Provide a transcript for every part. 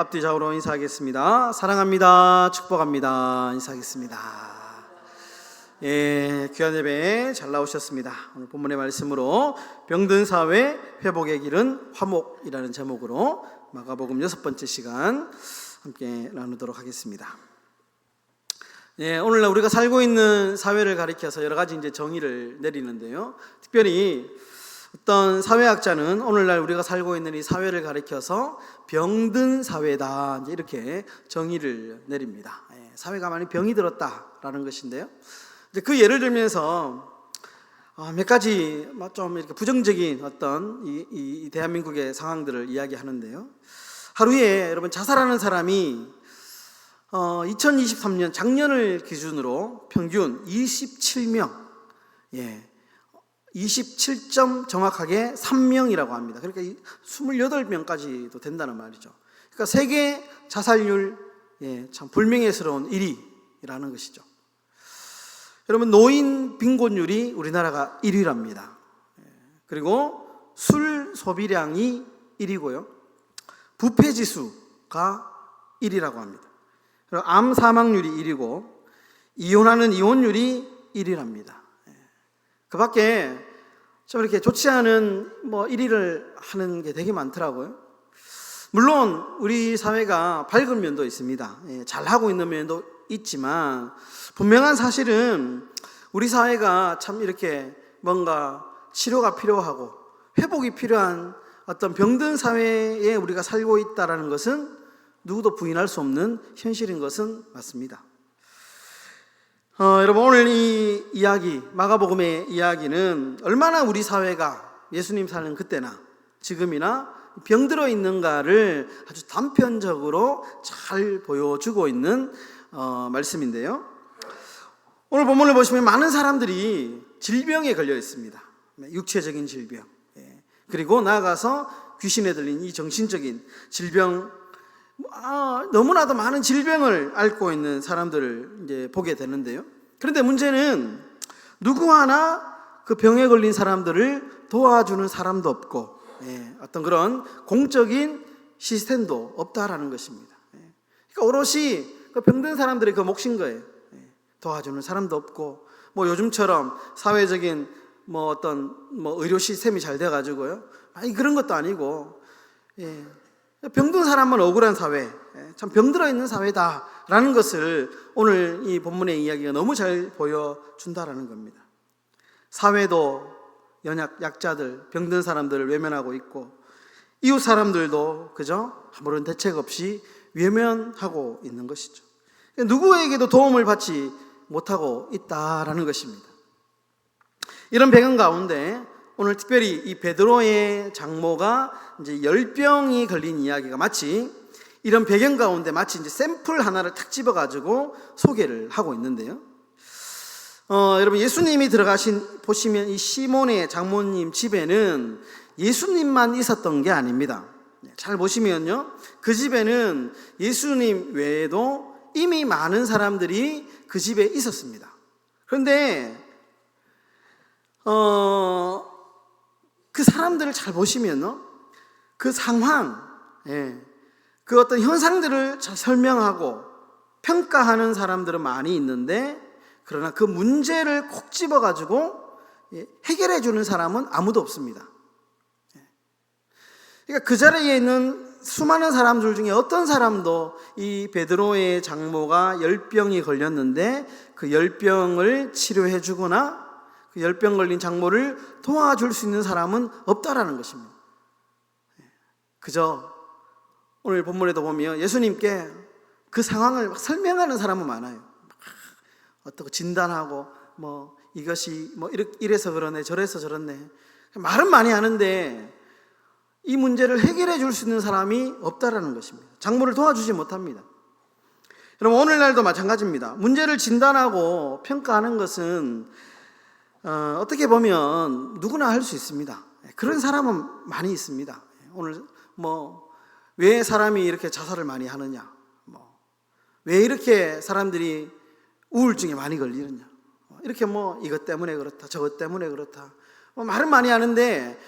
앞뒤 좌우로 인사하겠습니다. 사랑합니다. 축복합니다. 인사하겠습니다. 예, 귀한 예배 잘 나오셨습니다. 오늘 본문의 말씀으로 병든 사회 회복의 길은 화목이라는 제목으로 마가복음 여섯 번째 시간 함께 나누도록 하겠습니다. 예, 오늘날 우리가 살고 있는 사회를 가리켜서 여러 가지 이제 정의를 내리는데요. 특별히 어떤 사회학자는 오늘날 우리가 살고 있는 이 사회를 가리켜서 병든 사회다 이렇게 정의를 내립니다. 예, 사회가 많이 병이 들었다라는 것인데요. 그 예를 들면서 어, 몇 가지 좀 이렇게 부정적인 어떤 이, 이, 이 대한민국의 상황들을 이야기하는데요. 하루에 여러분 자살하는 사람이 어, 2023년 작년을 기준으로 평균 27명, 예, 27점 정확하게 3명이라고 합니다. 그러니까 28명까지도 된다는 말이죠. 그러니까 세계 자살률 예, 참 불명예스러운 1위라는 것이죠. 여러분 노인 빈곤율이 우리나라가 1위랍니다. 예, 그리고 술 소비량이 1위고요. 부패 지수가 1위라고 합니다. 그리고 암 사망률이 1위고 이혼하는 이혼율이 1위랍니다. 그 밖에 좀 이렇게 좋지 않은 뭐 1위를 하는 게 되게 많더라고요. 물론 우리 사회가 밝은 면도 있습니다. 예, 잘하고 있는 면도 있지만 분명한 사실은 우리 사회가 참 이렇게 뭔가 치료가 필요하고 회복이 필요한 어떤 병든 사회에 우리가 살고 있다라는 것은 누구도 부인할 수 없는 현실인 것은 맞습니다. 어, 여러분 오늘 이 이야기 마가복음의 이야기는 얼마나 우리 사회가 예수님 사는 그때나 지금이나 병들어 있는가를 아주 단편적으로 잘 보여주고 있는 어, 말씀인데요. 오늘 본문을 보시면 많은 사람들이 질병에 걸려 있습니다. 네, 육체적인 질병, 예. 그리고 나아가서 귀신에 들린 이 정신적인 질병 아, 너무나도 많은 질병을 앓고 있는 사람들을 이제 보게 되는데요. 그런데 문제는 누구 하나 그 병에 걸린 사람들을 도와주는 사람도 없고, 예, 어떤 그런 공적인 시스템도 없다라는 것입니다. 예. 그러니까 오롯이 그 병든 사람들의 그 몫인 거예요. 예, 도와주는 사람도 없고, 뭐 요즘처럼 사회적인 뭐 어떤 뭐 의료 시스템이 잘 돼가지고요. 아니 그런 것도 아니고, 예, 병든 사람만 억울한 사회, 예, 참 병들어 있는 사회다라는 것을 오늘 이 본문의 이야기가 너무 잘 보여준다라는 겁니다. 사회도 연약, 약자들, 병든 사람들을 외면하고 있고, 이웃 사람들도 그저 아무런 대책 없이 외면하고 있는 것이죠. 누구에게도 도움을 받지 못하고 있다라는 것입니다. 이런 배경 가운데 오늘 특별히 이 베드로의 장모가 이제 열병이 걸린 이야기가 마치 이런 배경 가운데 마치 이제 샘플 하나를 탁 집어 가지고 소개를 하고 있는데요. 어, 여러분 예수님이 들어가신 보시면 이 시몬의 장모님 집에는 예수님만 있었던 게 아닙니다. 잘 보시면요. 그 집에는 예수님 외에도 이미 많은 사람들이 그 집에 있었습니다. 그런데 어, 그 사람들을 잘 보시면요. 그 상황, 예, 그 어떤 현상들을 잘 설명하고 평가하는 사람들은 많이 있는데 그러나 그 문제를 콕 집어가지고 예, 해결해 주는 사람은 아무도 없습니다. 예. 그러니까 그 자리에 있는 수많은 사람들 중에 어떤 사람도 이 베드로의 장모가 열병이 걸렸는데 그 열병을 치료해 주거나 그 열병 걸린 장모를 도와줄 수 있는 사람은 없다라는 것입니다. 그저 오늘 본문에도 보면 예수님께 그 상황을 설명하는 사람은 많아요. 어떻게 진단하고 뭐 이것이 뭐 이래서 그러네 저래서 저렇네 말은 많이 하는데 이 문제를 해결해 줄 수 있는 사람이 없다라는 것입니다. 장모를 도와주지 못합니다. 여러분 오늘날도 마찬가지입니다. 문제를 진단하고 평가하는 것은 어, 떻게 보면 누구나 할 수 있습니다. 그런 사람은 많이 있습니다. 오늘 뭐 왜 사람이 이렇게 자살을 많이 하느냐, 뭐 왜 이렇게 사람들이 우울증에 많이 걸리느냐, 이렇게 뭐 이것 때문에 그렇다, 저것 때문에 그렇다, 뭐 말은 많이 하는데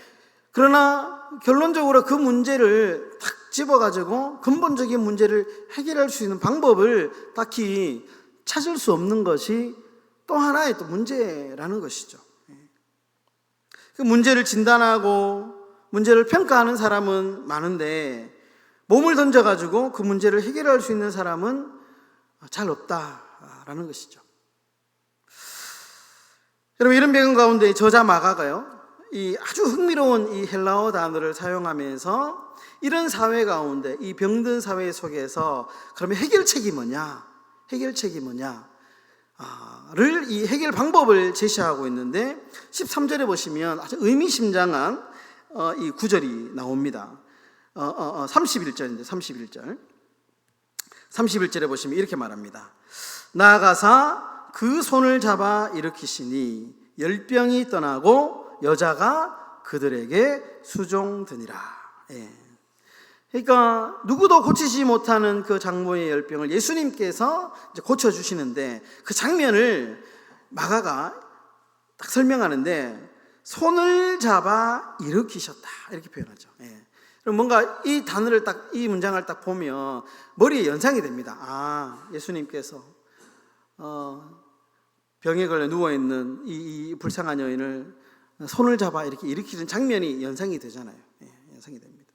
그러나 결론적으로 그 문제를 탁 집어가지고 근본적인 문제를 해결할 수 있는 방법을 딱히 찾을 수 없는 것이 또 하나의 또 문제라는 것이죠. 그 문제를 진단하고 문제를 평가하는 사람은 많은데 몸을 던져가지고 그 문제를 해결할 수 있는 사람은 잘 없다라는 것이죠. 여러분 이런 배경 가운데 저자 마가가요. 이 아주 흥미로운 이 헬라어 단어를 사용하면서 이런 사회 가운데 이 병든 사회 속에서 그러면 해결책이 뭐냐? 해결책이 뭐냐? 를이 해결 방법을 제시하고 있는데 13절에 보시면 아주 의미심장한 어, 이 구절이 나옵니다. 어, 어, 어, 31절인데 31절. 31절에 보시면 이렇게 말합니다. 나아가사 그 손을 잡아 일으키시니 열병이 떠나고 여자가 그들에게 수종드니라. 예. 그러니까 누구도 고치지 못하는 그 장모의 열병을 예수님께서 고쳐 주시는데 그 장면을 마가가 딱 설명하는데 손을 잡아 일으키셨다 이렇게 표현하죠. 예. 그럼 뭔가 이 단어를 딱 이 문장을 딱 보면 머리에 연상이 됩니다. 아 예수님께서 어, 병에 걸려 누워 있는 이, 이 불쌍한 여인을 손을 잡아 이렇게 일으키는 장면이 연상이 되잖아요. 예, 연상이 됩니다.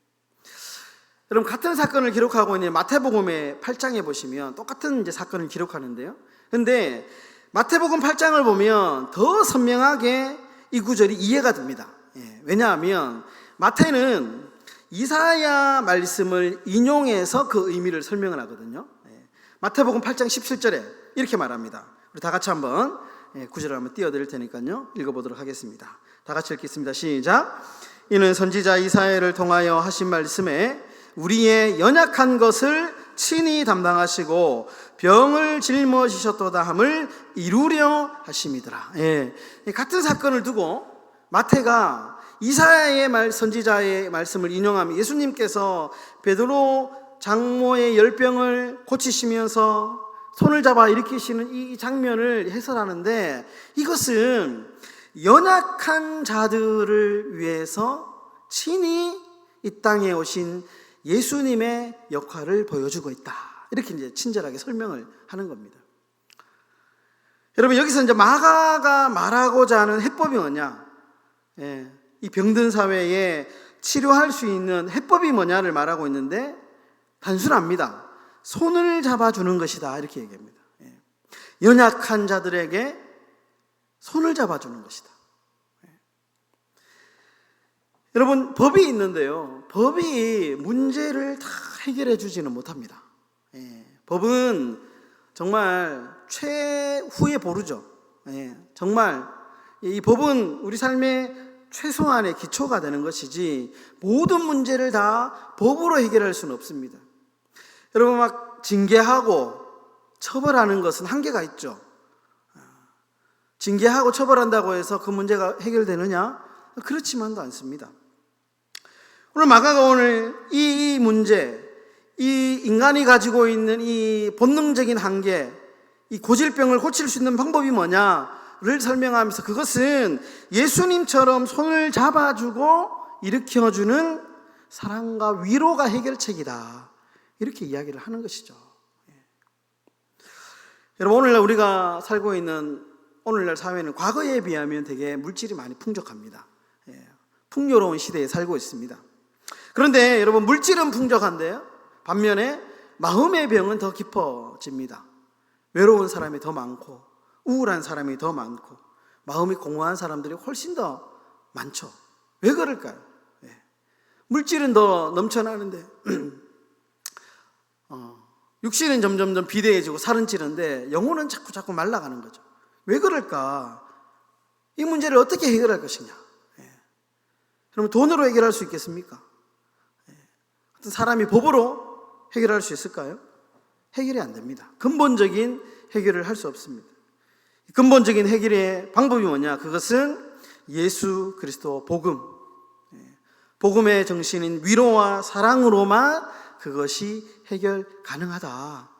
여러분 같은 사건을 기록하고 있는 마태복음의 8장에 보시면 똑같은 이제 사건을 기록하는데요. 근데 마태복음 8장을 보면 더 선명하게 이 구절이 이해가 됩니다. 예, 왜냐하면 마태는 이사야 말씀을 인용해서 그 의미를 설명을 하거든요. 예, 마태복음 8장 17절에 이렇게 말합니다. 우리 다 같이 한번 예, 구절을 한번 띄워드릴 테니까요. 읽어보도록 하겠습니다. 다 같이 읽겠습니다. 시작. 이는 선지자 이사야를 통하여 하신 말씀에 우리의 연약한 것을 친히 담당하시고 병을 짊어지셨도다 함을 이루려 하심이더라. 예. 같은 사건을 두고 마태가 이사야의 말 선지자의 말씀을 인용하며 예수님께서 베드로 장모의 열병을 고치시면서 손을 잡아 일으키시는 이 장면을 해설하는데 이것은 연약한 자들을 위해서 친히 이 땅에 오신 예수님의 역할을 보여주고 있다. 이렇게 이제 친절하게 설명을 하는 겁니다. 여러분 여기서 이제 마가가 말하고자 하는 해법이 뭐냐? 예, 이 병든 사회에 치료할 수 있는 해법이 뭐냐를 말하고 있는데 단순합니다. 손을 잡아주는 것이다 이렇게 얘기합니다. 예. 연약한 자들에게 손을 잡아주는 것이다. 예. 여러분 법이 있는데요. 법이 문제를 다 해결해 주지는 못합니다. 예. 법은 정말 최후의 보루죠. 예. 정말 이 법은 우리 삶의 최소한의 기초가 되는 것이지 모든 문제를 다 법으로 해결할 수는 없습니다. 여러분 막 징계하고 처벌하는 것은 한계가 있죠. 징계하고 처벌한다고 해서 그 문제가 해결되느냐? 그렇지만도 않습니다. 오늘 마가가 오늘 이 문제, 이 인간이 가지고 있는 이 본능적인 한계, 이 고질병을 고칠 수 있는 방법이 뭐냐를 설명하면서 그것은 예수님처럼 손을 잡아주고 일으켜주는 사랑과 위로가 해결책이다. 이렇게 이야기를 하는 것이죠. 예. 여러분, 오늘날 우리가 살고 있는 오늘날 사회는 과거에 비하면 되게 물질이 많이 풍족합니다. 예. 풍요로운 시대에 살고 있습니다. 그런데 여러분, 물질은 풍족한데요. 반면에 마음의 병은 더 깊어집니다. 외로운 사람이 더 많고, 우울한 사람이 더 많고, 마음이 공허한 사람들이 훨씬 더 많죠. 왜 그럴까요? 예. 물질은 더 넘쳐나는데, 어, 육신은 점점점 비대해지고 살은 찌는데 영혼은 자꾸 자꾸 말라가는 거죠. 왜 그럴까? 이 문제를 어떻게 해결할 것이냐? 예. 그러면 돈으로 해결할 수 있겠습니까? 예. 사람이 법으로 해결할 수 있을까요? 해결이 안 됩니다. 근본적인 해결을 할 수 없습니다. 근본적인 해결의 방법이 뭐냐? 그것은 예수 그리스도 복음. 예. 복음의 정신인 위로와 사랑으로만 그것이 해결 가능하다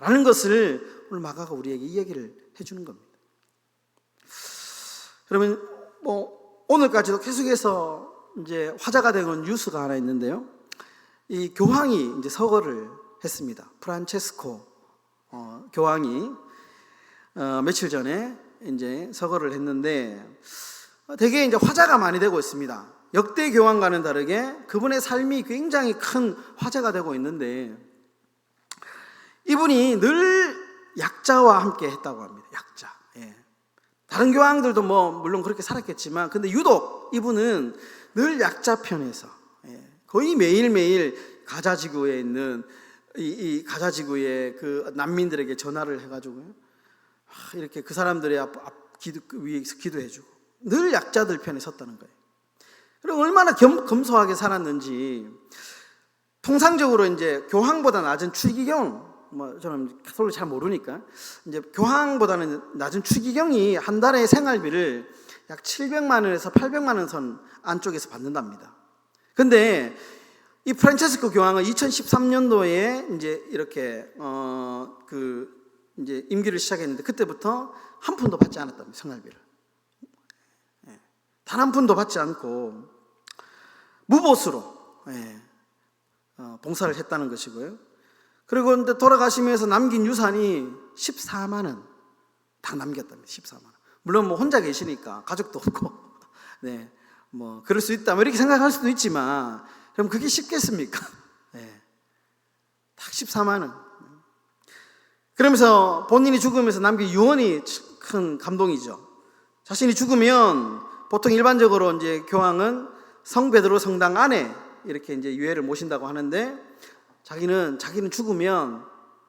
라는 것을 오늘 마가가 우리에게 이야기를 해주는 겁니다. 그러면 뭐 오늘까지도 계속해서 이제 화제가 되는 뉴스가 하나 있는데요. 이 교황이 이제 서거를 했습니다. 프란체스코 어, 교황이 어, 며칠 전에 이제 서거를 했는데 어, 되게 이제 화제가 많이 되고 있습니다. 역대 교황과는 다르게 그분의 삶이 굉장히 큰 화제가 되고 있는데 이분이 늘 약자와 함께 했다고 합니다. 약자. 예. 다른 교황들도 뭐 물론 그렇게 살았겠지만 근데 유독 이분은 늘 약자 편에서 예. 거의 매일매일 가자 지구에 있는 이, 이 가자 지구의 그 난민들에게 전화를 해가지고 아, 이렇게 그 사람들의 앞, 앞 기도 그 위에서 기도해주고 늘 약자들 편에 섰다는 거예요. 그리고 얼마나 겸, 검소하게 살았는지 통상적으로 이제 교황보다 낮은 추기경 뭐 저는 서로 잘 모르니까 이제 교황보다는 낮은 추기경이 한 달에 생활비를 약 700만 원에서 800만 원 선 안쪽에서 받는답니다. 근데 이 프란체스코 교황은 2013년도에 이제 이렇게 어 그 이제 임기를 시작했는데 그때부터 한 푼도 받지 않았답니다. 생활비를. 예. 단한 푼도 받지 않고 무보수로 예, 어, 봉사를 했다는 것이고요. 그리고 근데 돌아가시면서 남긴 유산이 14만 원 다 남겼답니다. 14만 원. 물론 뭐 혼자 계시니까 가족도 없고, 네, 뭐 그럴 수 있다. 뭐 이렇게 생각할 수도 있지만, 그럼 그게 쉽겠습니까? 네, 딱 14만 원. 그러면서 본인이 죽으면서 남긴 유언이 큰 감동이죠. 자신이 죽으면 보통 일반적으로 이제 교황은 성 베드로 성당 안에 이렇게 이제 유해를 모신다고 하는데 자기는 자기는 죽으면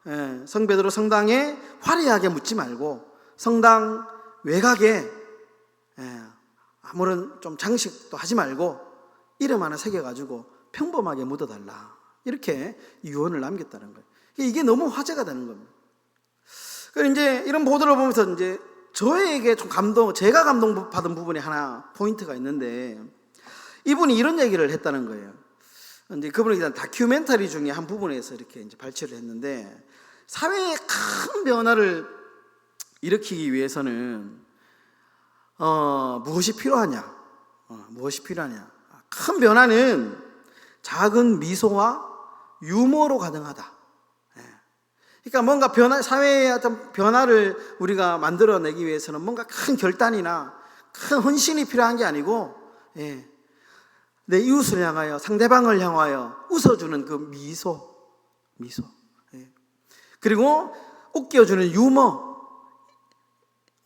예, 성 베드로 성당에 화려하게 묻지 말고 성당 외곽에 예, 아무런 좀 장식도 하지 말고 이름 하나 새겨 가지고 평범하게 묻어달라 이렇게 유언을 남겼다는 거예요. 이게 너무 화제가 되는 겁니다. 그래서 이제 이런 보도를 보면서 이제 저에게 좀 감동, 제가 감동 받은 부분이 하나 포인트가 있는데 이분이 이런 얘기를 했다는 거예요. 이제 그분이 일단 다큐멘터리 중에 한 부분에서 이렇게 이제 발췌를 했는데 사회에 큰 변화를 일으키기 위해서는 어, 무엇이 필요하냐? 어, 무엇이 필요하냐? 큰 변화는 작은 미소와 유머로 가능하다. 예. 그러니까 뭔가 변화, 사회의 어떤 변화를 우리가 만들어내기 위해서는 뭔가 큰 결단이나 큰 헌신이 필요한 게 아니고, 예. 내 이웃을 향하여 상대방을 향하여 웃어주는 그 미소, 미소. 예. 그리고 웃겨주는 유머.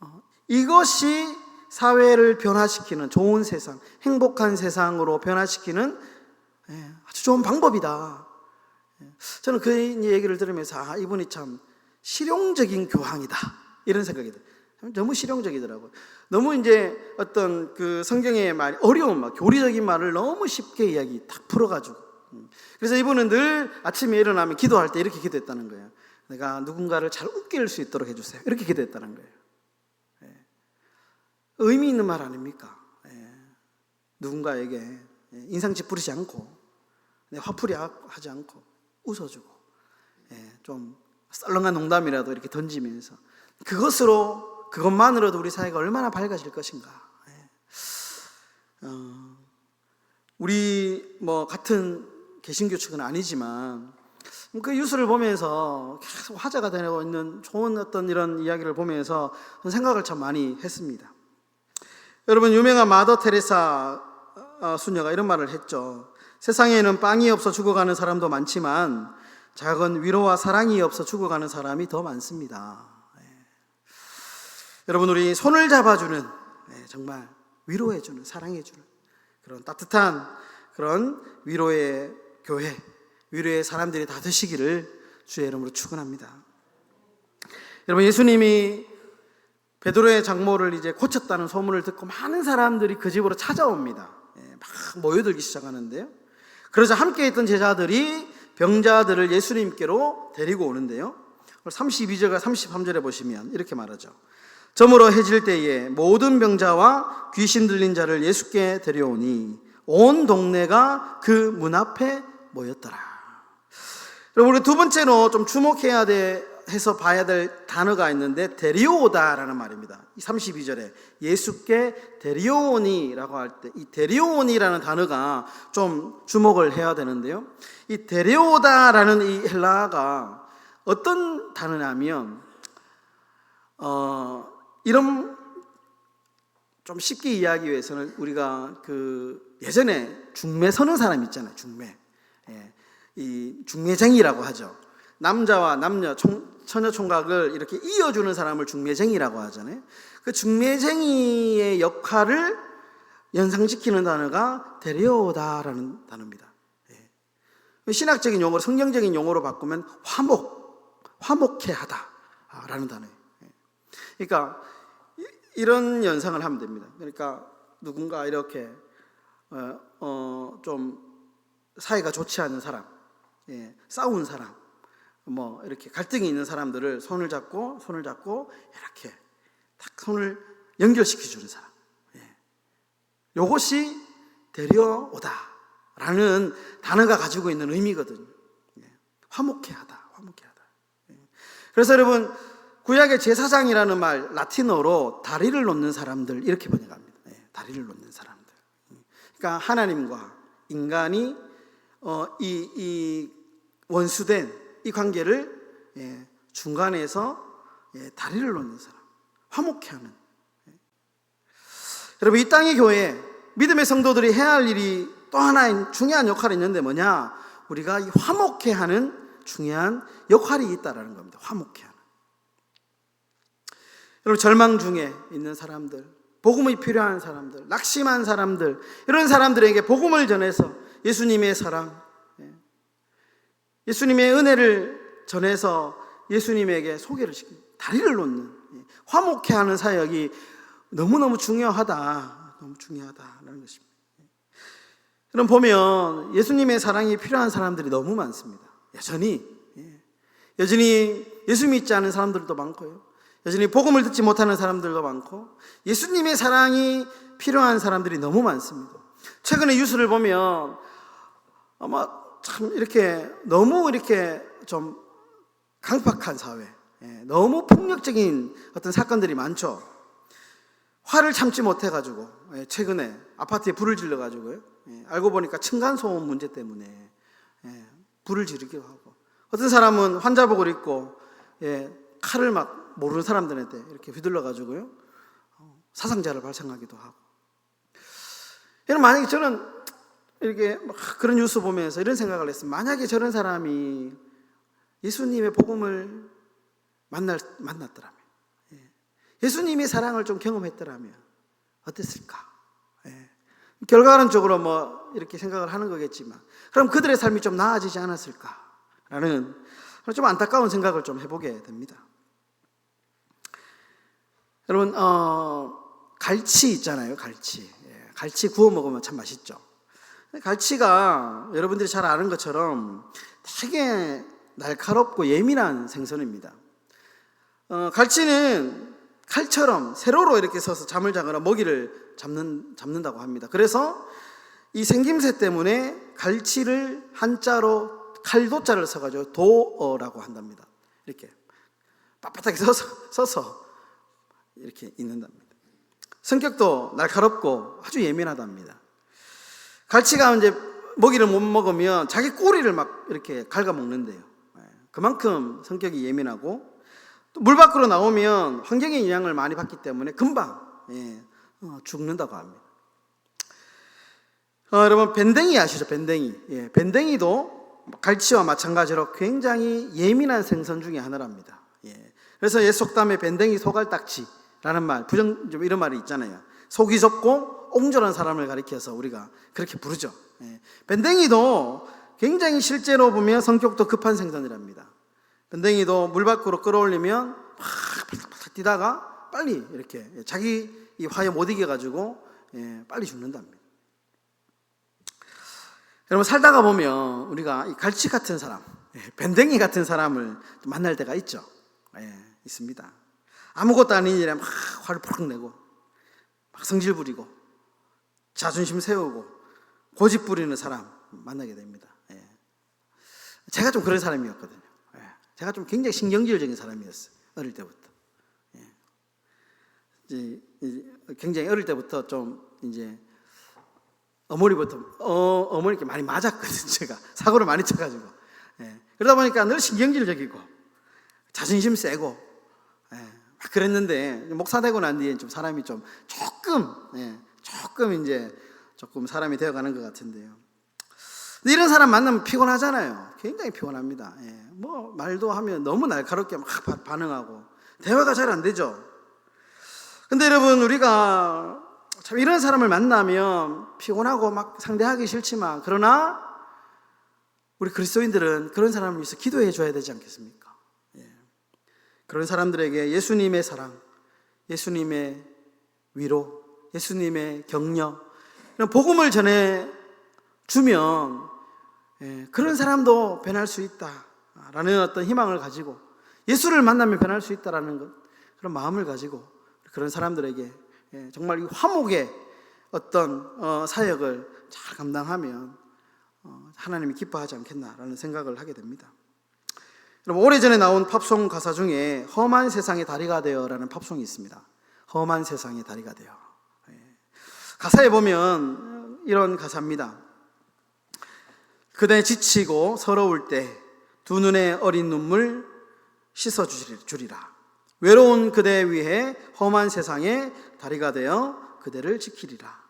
어, 이것이 사회를 변화시키는 좋은 세상, 행복한 세상으로 변화시키는 예, 아주 좋은 방법이다. 예. 저는 그 얘기를 들으면서 아, 이분이 참 실용적인 교황이다. 이런 생각이 들어요. 너무 실용적이더라고요. 너무 이제 어떤 그 성경의 말, 어려운 말, 교리적인 말을 너무 쉽게 이야기 탁 풀어가지고. 음. 그래서 이분은 늘 아침에 일어나면 기도할 때 이렇게 기도했다는 거예요. 내가 누군가를 잘 웃길 수 있도록 해주세요. 이렇게 기도했다는 거예요. 예. 의미 있는 말 아닙니까? 예. 누군가에게 예, 인상 찌푸리지 않고, 네, 화풀이 하지 않고, 웃어주고, 예, 좀 썰렁한 농담이라도 이렇게 던지면서 그것으로 그것만으로도 우리 사회가 얼마나 밝아질 것인가. 예. 어, 우리 뭐 같은 개신교 측은 아니지만 그 뉴스를 보면서 계속 화제가 되고 있는 좋은 어떤 이런 이야기를 보면서 생각을 참 많이 했습니다. 여러분 유명한 마더 테레사 어, 수녀가 이런 말을 했죠. 세상에는 빵이 없어 죽어가는 사람도 많지만 작은 위로와 사랑이 없어 죽어가는 사람이 더 많습니다. 여러분 우리 손을 잡아주는 네, 정말 위로해주는 사랑해주는 그런 따뜻한 그런 위로의 교회 위로의 사람들이 다 되시기를 주의 이름으로 축원합니다. 여러분 예수님이 베드로의 장모를 이제 고쳤다는 소문을 듣고 많은 사람들이 그 집으로 찾아옵니다. 예, 막 모여들기 시작하는데요. 그래서 함께 있던 제자들이 병자들을 예수님께로 데리고 오는데요. 32절과 33절에 보시면 이렇게 말하죠. 저물어 해질 때에 모든 병자와 귀신 들린 자를 예수께 데려오니 온 동네가 그 문 앞에 모였더라. 그리고 우리 두 번째로 좀 주목해야 될 해서 봐야 될 단어가 있는데 데리오다라는 말입니다. 32절에 예수께 데리오니라고 할 때 이 데리오니라는 단어가 좀 주목을 해야 되는데요. 이 데리오다라는 이 헬라어가 어떤 단어냐면 어 이런 좀 쉽게 이해하기 위해서는 우리가 그 예전에 중매 서는 사람 있잖아요. 중매. 예. 이 중매쟁이라고 하죠. 남자와 남녀 총, 처녀 총각을 이렇게 이어주는 사람을 중매쟁이라고 하잖아요. 그 중매쟁이의 역할을 연상시키는 단어가 데려오다라는 단어입니다. 예. 신학적인 용어로 성경적인 용어로 바꾸면 화목, 화목해 하다라는 단어예요. 예. 그러니까 이- 이런 연상을 하면 됩니다. 그러니까 누군가 이렇게 어, 어, 좀 사이가 좋지 않은 사람, 예, 싸운 사람, 뭐 이렇게 갈등이 있는 사람들을 손을 잡고 손을 잡고 이렇게 딱 손을 연결시켜 주는 사람. 예. 요것이 데려오다라는 단어가 가지고 있는 의미거든요. 예. 화목해하다, 화목해하다. 예. 그래서 여러분 구약의 제사장이라는 말 라틴어로 다리를 놓는 사람들 이렇게 번역합니다. 예. 다리를 놓는 사람들. 그러니까 하나님과 인간이 어, 이, 이 원수된 이 관계를 예, 중간에서 예, 다리를 놓는 사람, 화목해 하는. 예. 여러분 이 땅의 교회 믿음의 성도들이 해야 할 일이 또 하나 중요한 역할이 있는데 뭐냐? 우리가 이 화목해 하는 중요한 역할이 있다라는 겁니다. 화목해 하는. 여러분 절망 중에 있는 사람들, 복음이 필요한 사람들, 낙심한 사람들, 이런 사람들에게 복음을 전해서 예수님의 사랑, 예. 예수님의 은혜를 전해서 예수님에게 소개를 시키는 다리를 놓는 예. 화목해 하는 사역이 너무너무 중요하다, 너무 중요하다라는 것입니다. 그럼 보면 예수님의 사랑이 필요한 사람들이 너무 많습니다. 여전히 예. 여전히 예수 믿지 않은 사람들도 많고요. 여전히 복음을 듣지 못하는 사람들도 많고 예수님의 사랑이 필요한 사람들이 너무 많습니다. 최근에 뉴스를 보면 아마 참 이렇게 너무 이렇게 좀 강팍한 사회, 예, 너무 폭력적인 어떤 사건들이 많죠. 화를 참지 못해가지고 예, 최근에 아파트에 불을 질러가지고요. 예, 알고 보니까 층간 소음 문제 때문에 예, 불을 지르기도 하고 어떤 사람은 환자복을 입고 예, 칼을 막 모르는 사람들한테 이렇게 휘둘러 가지고요 어, 사상자를 발생하기도 하고. 여러분 만약에 저는 이렇게 막 그런 뉴스 보면서 이런 생각을 했어요. 만약에 저런 사람이 예수님의 복음을 만날 만났더라면, 예. 예수님의 사랑을 좀 경험했더라면 어땠을까? 예. 결과론적으로 뭐 이렇게 생각을 하는 거겠지만, 그럼 그들의 삶이 좀 나아지지 않았을까라는 좀 안타까운 생각을 좀 해보게 됩니다. 여러분, 어, 갈치 있잖아요, 갈치. 예, 갈치 구워 먹으면 참 맛있죠. 갈치가 여러분들이 잘 아는 것처럼 되게 날카롭고 예민한 생선입니다. 어, 갈치는 칼처럼 세로로 이렇게 서서 잠을 자거나 먹이를 잡는, 잡는다고 합니다. 그래서 이 생김새 때문에 갈치를 한자로 칼도자를 써가지고 도어라고 한답니다. 이렇게 빳빳하게 서서, 서서 이렇게 있는답니다. 성격도 날카롭고 아주 예민하답니다. 갈치가 이제 먹이를 못 먹으면 자기 꼬리를 막 이렇게 갉아 먹는데요. 예, 그만큼 성격이 예민하고 또물 밖으로 나오면 환경의 영향을 많이 받기 때문에 금방 예, 어, 죽는다고 합니다. 어, 여러분 밴댕이 아시죠? 밴댕이. 예, 밴댕이도 갈치와 마찬가지로 굉장히 예민한 생선 중에 하나랍니다. 예, 그래서 옛 속담에 밴댕이 소갈딱지라는 말, 부정 좀 이런 말이 있잖아요. 속이 좁고 옹졸한 사람을 가리켜서 우리가 그렇게 부르죠. 예, 밴댕이도 굉장히 실제로 보면 성격도 급한 생선이랍니다. 밴댕이도 물 밖으로 끌어올리면 막 뛰다가 빨리 이렇게 자기 이 화에 못 이겨가지고 예, 빨리 죽는답니다. 여러분 살다가 보면 우리가 이 갈치 같은 사람, 예, 밴댕이 같은 사람을 만날 때가 있죠. 예, 있습니다. 아무것도 아닌 일에 막 화를 푸르 내고 막 성질 부리고 자존심 세우고 고집 부리는 사람 만나게 됩니다. 예. 제가 좀 그런 사람이었거든요. 예. 제가 좀 굉장히 신경질적인 사람이었어요. 어릴 때부터. 예. 이제, 이제 굉장히 어릴 때부터 좀 이제 어머니부터 어, 어머니께 많이 맞았거든요. 제가 사고를 많이 쳐가지고 예. 그러다 보니까 늘 신경질적이고 자존심 세고 예. 막 그랬는데 목사 되고 난 뒤에 좀 사람이 좀 조금 예. 조금 이제 조금 사람이 되어가는 것 같은데요. 이런 사람 만나면 피곤하잖아요. 굉장히 피곤합니다. 예. 뭐 말도 하면 너무 날카롭게 막 바- 반응하고 대화가 잘 안 되죠. 근데 여러분 우리가 참 이런 사람을 만나면 피곤하고 막 상대하기 싫지만 그러나 우리 그리스도인들은 그런 사람을 위해서 기도해 줘야 되지 않겠습니까? 예. 그런 사람들에게 예수님의 사랑, 예수님의 위로, 예수님의 격려, 이런 복음을 전해 주면 예, 그런 사람도 변할 수 있다라는 어떤 희망을 가지고 예수를 만나면 변할 수 있다라는 것 그런 마음을 가지고 그런 사람들에게 예, 정말 이 화목의 어떤 어, 사역을 잘 감당하면 어, 하나님이 기뻐하지 않겠나라는 생각을 하게 됩니다. 여러분 오래전에 나온 팝송 가사 중에 험한 세상의 다리가 되어라는 팝송이 있습니다. 험한 세상의 다리가 되어. 예. 가사에 보면 이런 가사입니다. 그대 지치고 서러울 때 두 눈의 어린 눈물 씻어 주리라. 외로운 그대 위해 험한 세상에 다리가 되어 그대를 지키리라.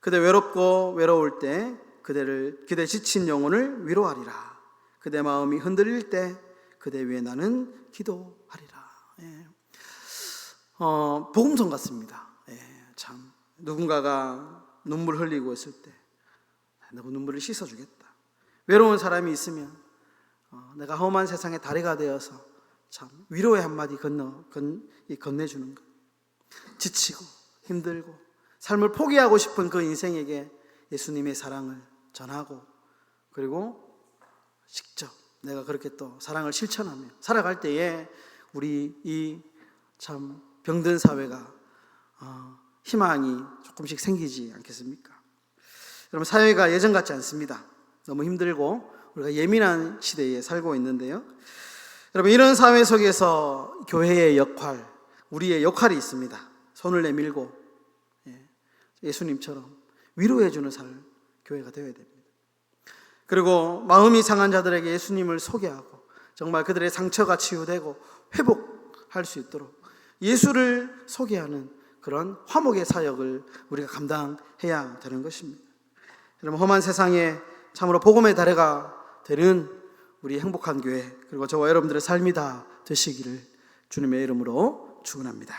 그대 외롭고 외로울 때 그대를 그대 지친 영혼을 위로하리라. 그대 마음이 흔들릴 때 그대 위해 나는 기도하리라. 예. 어, 복음성 같습니다. 누군가가 눈물 흘리고 있을 때너 눈물을 씻어주겠다. 외로운 사람이 있으면 어, 내가 험한 세상에 다리가 되어서 참 위로의 한마디 건너 건, 이 건네주는 것. 지치고 힘들고 삶을 포기하고 싶은 그 인생에게 예수님의 사랑을 전하고 그리고 직접 내가 그렇게 또 사랑을 실천하며 살아갈 때에 우리 이 참 병든 사회가 어, 희망이 조금씩 생기지 않겠습니까? 여러분 사회가 예전 같지 않습니다. 너무 힘들고 우리가 예민한 시대에 살고 있는데요. 여러분 이런 사회 속에서 교회의 역할, 우리의 역할이 있습니다. 손을 내밀고 예, 예수님처럼 위로해주는 삶 교회가 되어야 됩니다. 그리고 마음이 상한 자들에게 예수님을 소개하고 정말 그들의 상처가 치유되고 회복할 수 있도록 예수를 소개하는 그런 화목의 사역을 우리가 감당해야 되는 것입니다. 여러분 험한 세상에 참으로 복음의 다래가 되는 우리 행복한 교회 그리고 저와 여러분들의 삶이 다 되시기를 주님의 이름으로 축원합니다.